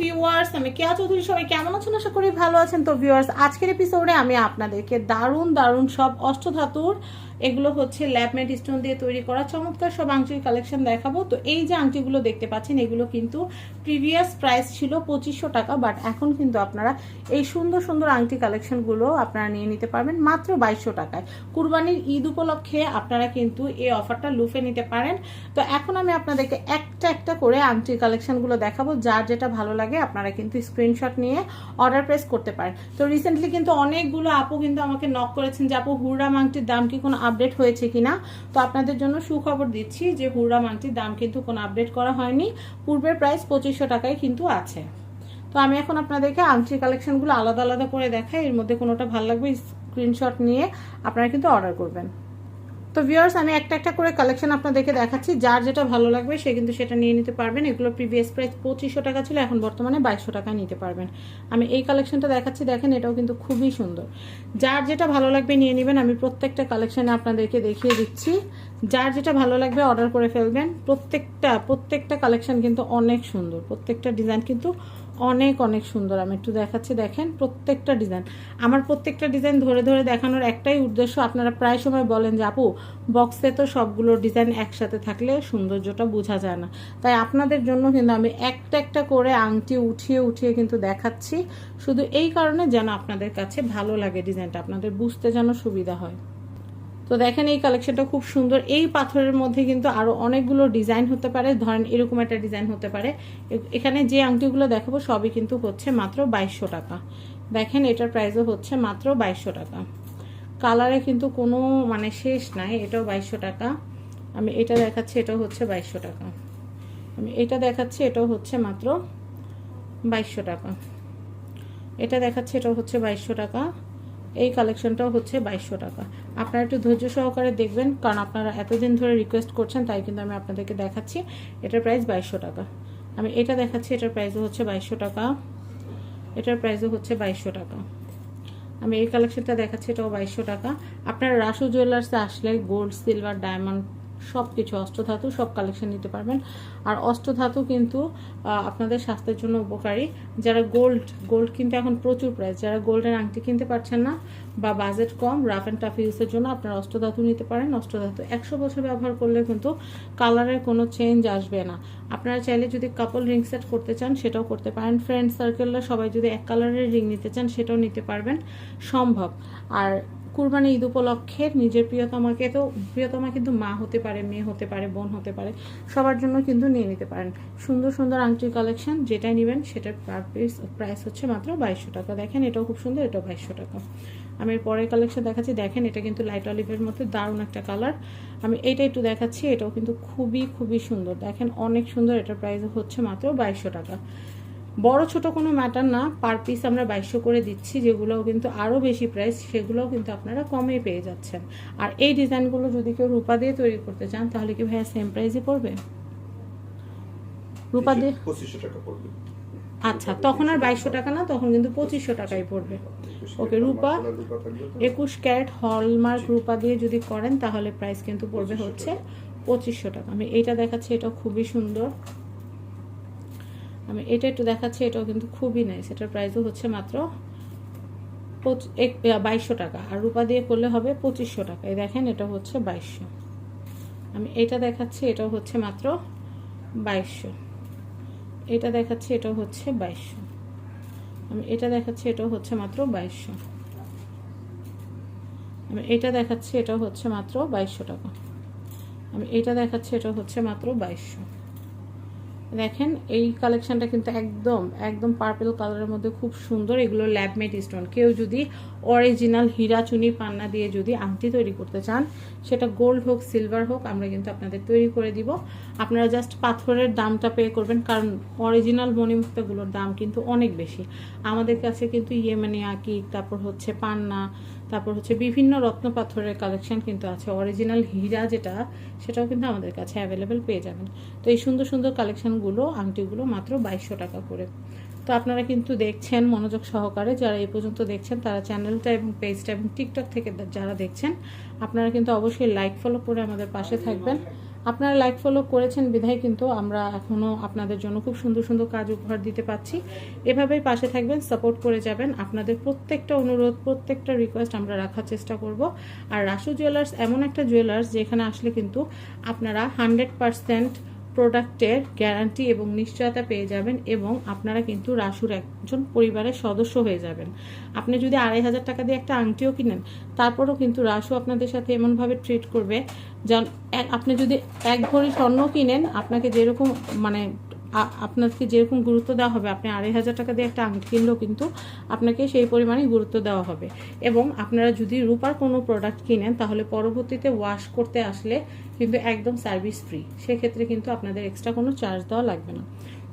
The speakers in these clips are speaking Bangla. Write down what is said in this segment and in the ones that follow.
ভিউয়ার্স আমি কেয়া চৌধুরী কেমন করি ভালো আছেন। তো ভিউয়ার্স আজকের আমি আপনাদেরকে দারুণ দারুণ সব অষ্টধাতুর, এগুলো হচ্ছে স্টোন দিয়ে তৈরি করা চমৎকার সব আংটির কালেকশন দেখাবো। তো এই যে আংটিগুলো দেখতে পাচ্ছেন, এগুলো কিন্তু প্রিভিয়াস প্রাইস ছিল পঁচিশশো টাকা বাট এখন কিন্তু আপনারা এই সুন্দর সুন্দর আংটি কালেকশনগুলো আপনারা নিয়ে নিতে পারবেন মাত্র বাইশশো টাকায়। কুরবানির ঈদ উপলক্ষে আপনারা কিন্তু এই অফারটা লুফে নিতে পারেন। তো এখন আমি আপনাদেরকে একটা একটা করে আংটির কালেকশনগুলো দেখাবো, যার যেটা ভালো আপনারা কিন্তু স্ক্রিনশট নিয়ে অর্ডার প্রেস করতে পারেন। তো রিসেন্টলি কিন্তু অনেকগুলো আপু কিন্তু আমাকে নক করেছেন যে, আপু হুররাম মাংটির দাম কি কোনো আপডেট হয়েছে কিনা? তো আপনাদের জন্য সুখবর দিচ্ছি যে হুররাম মাংটির দাম কিন্তু কোনো আপডেট করা হয়নি। পূর্বের প্রাইস পঁচিশশো টাকায় কিন্তু আছে। তো আমি এখন আপনাদেরকে আংটির কালেকশনগুলো আলাদা আলাদা করে দেখাই। এর মধ্যে কোনোটা ভালো লাগবে স্ক্রিনশট নিয়ে আপনারা কিন্তু অর্ডার করবেন। তো ভিউয়ার্স আমি একটা একটা করে কালেকশন আপনাদেরকে দেখাচ্ছি। যার যেটা ভালো লাগবে, সে কিন্তু সেটা নিয়ে নিতে পারবেন। এগুলো প্রিভিয়াস প্রাইস পঁচিশশো টাকা ছিল, এখন বর্তমানে বাইশশো টাকায় নিতে পারবেন। আমি এই কালেকশনটা দেখাচ্ছি, দেখেন এটাও কিন্তু খুবই সুন্দর। যার যেটা ভালো লাগবে নিয়ে নেবেন, আমি প্রত্যেকটা কালেকশানে আপনাদেরকে দেখিয়ে দিচ্ছি। যার যেটা ভালো লাগবে অর্ডার করে ফেলবেন। প্রত্যেকটা প্রত্যেকটা কালেকশন কিন্তু অনেক সুন্দর। প্রত্যেকটা ডিজাইন কিন্তু অনেক অনেক সুন্দর। আমি একটু দেখাচ্ছি, দেখেন প্রত্যেকটা ডিজাইন আমার প্রত্যেকটা ডিজাইন ধরে ধরে দেখানোর একটাই উদ্দেশ্য, আপনারা প্রায় সময় বলেন যে, আপু বক্সে তো সবগুলো ডিজাইন একসাথে থাকলে সৌন্দর্যটা বোঝা যায় না। তাই আপনাদের জন্য কিন্তু আমি একটা একটা করে আংটি উঠিয়ে উঠিয়ে কিন্তু দেখাচ্ছি। শুধু এই কারণে যেন আপনাদের কাছে ভালো লাগে ডিজাইনটা আপনাদের বুঝতে যেন সুবিধা হয়। তো দেখেন এই কালেকশনটা খুব সুন্দর। এই পাথরের মধ্যে কিন্তু আরও অনেকগুলো ডিজাইন হতে পারে। ধরেন এরকম একটা ডিজাইন হতে পারে। এখানে যে আংটিগুলো দেখাবো সবই কিন্তু হচ্ছে মাত্র বাইশশো টাকা। দেখেন এটার প্রাইসও হচ্ছে মাত্র বাইশশো টাকা। কালারে কিন্তু কোনো মানে শেষ নাই, এটাও বাইশশো টাকা। আমি এটা দেখাচ্ছি, এটাও হচ্ছে বাইশশো টাকা। আমি এটা দেখাচ্ছি, এটাও হচ্ছে মাত্র বাইশশো টাকা। এটা দেখাচ্ছি, এটাও হচ্ছে বাইশশো টাকা। এই কালেকশনটাও হচ্ছে বাইশশো টাকা। আপনারা একটু ধৈর্য সহকারে দেখবেন, কারণ আপনারা এতদিন ধরে রিকোয়েস্ট করছেন, তাই কিন্তু আমি আপনাদেরকে দেখাচ্ছি। এটার প্রাইস বাইশশো টাকা। আমি এটা দেখাচ্ছি, এটার প্রাইসও হচ্ছে বাইশশো টাকা। এটার প্রাইসও হচ্ছে বাইশশো টাকা। আমি এই কালেকশনটা দেখাচ্ছি, এটাও বাইশশো টাকা। আপনারা রাসু জুয়েলার্সে আসলে গোল্ড সিলভার ডায়মন্ড সব কিছু অষ্টধাতু সব কালেকশন নিতে পারবেন। আর অষ্টধাতু কিন্তু আপনাদের স্বাস্থ্যের জন্য উপকারী। যারা গোল্ড গোল্ড কিন্তু এখন প্রচুর প্রাইস যারা গোল্ডের আংটি কিনতে পারছেন না বা বাজেট কম রাফ অ্যান্ড টাফ ইউজের জন্য আপনারা অষ্টধাতু নিতে পারেন। অষ্টধাতু একশো বছর ব্যবহার করলে কিন্তু কালারের কোনো চেঞ্জ আসবে না। আপনারা চাইলে যদি কাপল রিং সেট করতে চান, সেটাও করতে পারেন। ফ্রেন্ড সার্কেলরা সবাই যদি এক কালারের রিং নিতে চান, সেটাও নিতে পারবেন। সম্ভব। আর কুরবানি ঈদ উপলক্ষে নিজের প্রিয়তমাকে তো, প্রিয়তমা কিন্তু মা হতে পারে, মেয়ে হতে পারে, বোন হতে পারে, সবার জন্য কিন্তু নিয়ে নিতে পারেন। সুন্দর সুন্দর আংটির কালেকশন যেটাই নেবেন সেটার পিস প্রাইস হচ্ছে মাত্র বাইশশো টাকা। দেখেন এটাও খুব সুন্দর, এটাও বাইশশো টাকা। আমি পরের কালেকশন দেখাচ্ছি। দেখেন এটা কিন্তু লাইট অলিভের মধ্যে দারুণ একটা কালার আমি এইটা একটু দেখাচ্ছি, এটাও কিন্তু খুবই খুবই সুন্দর। দেখেন অনেক সুন্দর, এটার প্রাইস হচ্ছে মাত্র বাইশশো টাকা। বড় ছোট কোনো ম্যাটার না পার পিস আমরা বাইশশো করে দিচ্ছি যেগুলোও কিন্তু আরও বেশি প্রাইস সেগুলোও কিন্তু আপনারা কমে পেয়ে যাচ্ছেন। আর এই ডিজাইনগুলো যদি কেউ রূপা দিয়ে তৈরি করতে চান তাহলে কি ভাইয়া সেম প্রাইসে পড়বে? রূপা দিয়ে? পঁচিশশো টাকা পড়বে। আচ্ছা তখন আর বাইশশো টাকা না তখন কিন্তু পঁচিশশো টাকাই পড়বে। ওকে রূপা? একুশ ক্যারেট হলমার্ক রূপা দিয়ে যদি করেন তাহলে প্রাইস কিন্তু পড়বে হচ্ছে পঁচিশশো টাকা। আমি এইটা দেখাচ্ছি এটা খুবই সুন্দর। আমি এটা একটু দেখাচ্ছি, এটাও কিন্তু খুবই নাইস এটার প্রাইসও হচ্ছে মাত্র বাইশশো টাকা। আর রূপা দিয়ে করলে হবে পঁচিশশো টাকা। এই দেখেন, এটা হচ্ছে বাইশশো। আমি এটা দেখাচ্ছি, এটাও হচ্ছে মাত্র বাইশশো। এটা দেখাচ্ছি, এটাও হচ্ছে বাইশশো। আমি এটা দেখাচ্ছি, এটাও হচ্ছে মাত্র বাইশশো। আমি এটা দেখাচ্ছি এটা হচ্ছে মাত্র বাইশশো টাকা। আমি এটা দেখাচ্ছি এটা হচ্ছে মাত্র বাইশশো। দেখেন, এই কালেকশনটা কিন্তু একদম একদম পার্পেল কালারের মধ্যে খুব সুন্দর। এগুলো ল্যাবমেট স্টোন কেউ যদি অরিজিনাল হীরা চুনি পান্না দিয়ে যদি আংটি তৈরি করতে চান, সেটা গোল্ড হোক সিলভার হোক, আমরা কিন্তু আপনাদের তৈরি করে দিব। আপনারা জাস্ট পাথরের দামটা পে করবেন, কারণ অরিজিনাল মণিমুক্তাগুলোর দাম কিন্তু অনেক বেশি। আমাদের কাছে কিন্তু ইয়েমানি আকিক, তারপর হচ্ছে পান্না তারপর হচ্ছে বিভিন্ন রত্ন পাথরের কালেকশন কিন্তু আছে। অরিজিনাল হীরা যেটা, সেটাও কিন্তু আমাদের কাছে অ্যাভেলেবেল পেয়ে যাবেন। তো এই সুন্দর সুন্দর কালেকশানগুলো আংটিগুলো মাত্র বাইশশো টাকা করে। তো আপনারা কিন্তু দেখছেন মনোযোগ সহকারে, যারা এই পর্যন্ত দেখছেন, তারা চ্যানেলটা এবং পেজটা এবং টিকটক থেকে যারা দেখছেন, আপনারা কিন্তু অবশ্যই লাইক ফলো করে আমাদের পাশে থাকবেন। আপনারা লাইক ফলো করেছেন বিধায় কিন্তু আমরা এখনও আপনাদের জন্য খুব সুন্দর সুন্দর কাজ উপহার দিতে পাচ্ছি এভাবেই পাশে থাকবেন সাপোর্ট করে যাবেন। আপনাদের প্রত্যেকটা অনুরোধ, প্রত্যেকটা রিকোয়েস্ট আমরা রাখার চেষ্টা করব। আর রাসু জুয়েলার্স এমন একটা জুয়েলার্স যেখানে আসলে কিন্তু আপনারা হান্ড্রেড পারসেন্ট প্রোডাক্টের গ্যারান্টি এবং নিশ্চয়তা পেয়ে যাবেন এবং আপনারা কিন্তু রাসুর একজন পরিবারের সদস্য হয়ে যাবেন। আপনি যদি আড়াই হাজার টাকা দিয়ে একটা আংটিও কিনেন, তারপরও কিন্তু রাসু আপনাদের সাথে এমনভাবে ট্রিট করবে যেন আপনি যদি এক ভরি স্বর্ণ কিনেন, আপনাকে যেরকম মানে আপনাকে যেরকম গুরুত্ব দেওয়া হবে, আপনি আড়াই হাজার টাকা দিয়ে একটা আংটি কিনলেও কিন্তু আপনাকে সেই পরিমাণে গুরুত্ব দেওয়া হবে। এবং আপনারা যদি রূপার কোনো প্রোডাক্ট কিনেন, তাহলে পরবর্তীতে ওয়াশ করতে আসলে কিন্তু একদম সার্ভিস ফ্রি সেক্ষেত্রে কিন্তু আপনাদের এক্সট্রা কোনো চার্জ দেওয়া লাগবে না।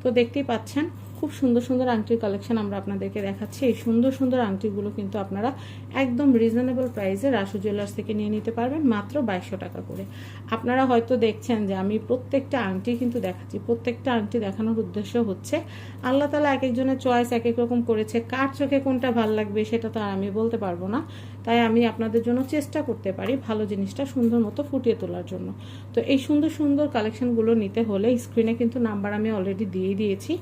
তো দেখতেই পাচ্ছেন খুব সুন্দর সুন্দর আংটির কালেকশন আমরা আপনাদেরকে দেখাচ্ছি। এই সুন্দর সুন্দর আংটিগুলো কিন্তু আপনারা একদম রিজনেবল প্রাইসে রাসু জুয়েলার্স থেকে নিয়ে নিতে পারবেন, মাত্র বাইশশো টাকা করে। আপনারা হয়তো দেখছেন যে আমি প্রত্যেকটা আংটি কিন্তু দেখাচ্ছি। প্রত্যেকটা আংটি দেখানোর উদ্দেশ্য হচ্ছে, আল্লাহ তালা এক একজনের চয়েস এক এক রকম করেছে। কার চোখে কোনটা ভালো লাগবে সেটা তো আর আমি বলতে পারব না। তাই আমি আপনাদের জন্য চেষ্টা করতে পারি ভালো জিনিসটা সুন্দর মতো ফুটিয়ে তোলার জন্য। তো এই সুন্দর সুন্দর কালেকশনগুলো নিতে হলে স্ক্রিনে কিন্তু নাম্বার আমি অলরেডি দিয়ে দিয়েছি।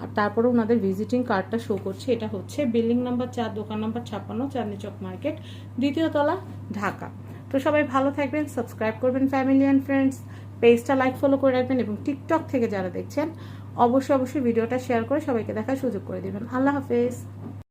আর তারপরে ওনাদের ভিজিটিং কার্ডটা শো করছে। এটা হচ্ছে বিল্ডিং নাম্বার চার, দোকান নাম্বার ছাপ্পান্ন, চাঁদনি চক মার্কেট দ্বিতীয় তলা, ঢাকা। তো সবাই ভালো থাকবেন সাবস্ক্রাইব করবেন ফ্যামিলি অ্যান্ড ফ্রেন্ডস পেজটা লাইক ফলো করে রাখবেন এবং টিকটক থেকে যারা দেখছেন, অবশ্যই অবশ্যই ভিডিওটা শেয়ার করে সবাইকে দেখার সুযোগ করে দিবেন। আল্লাহ হাফেজ।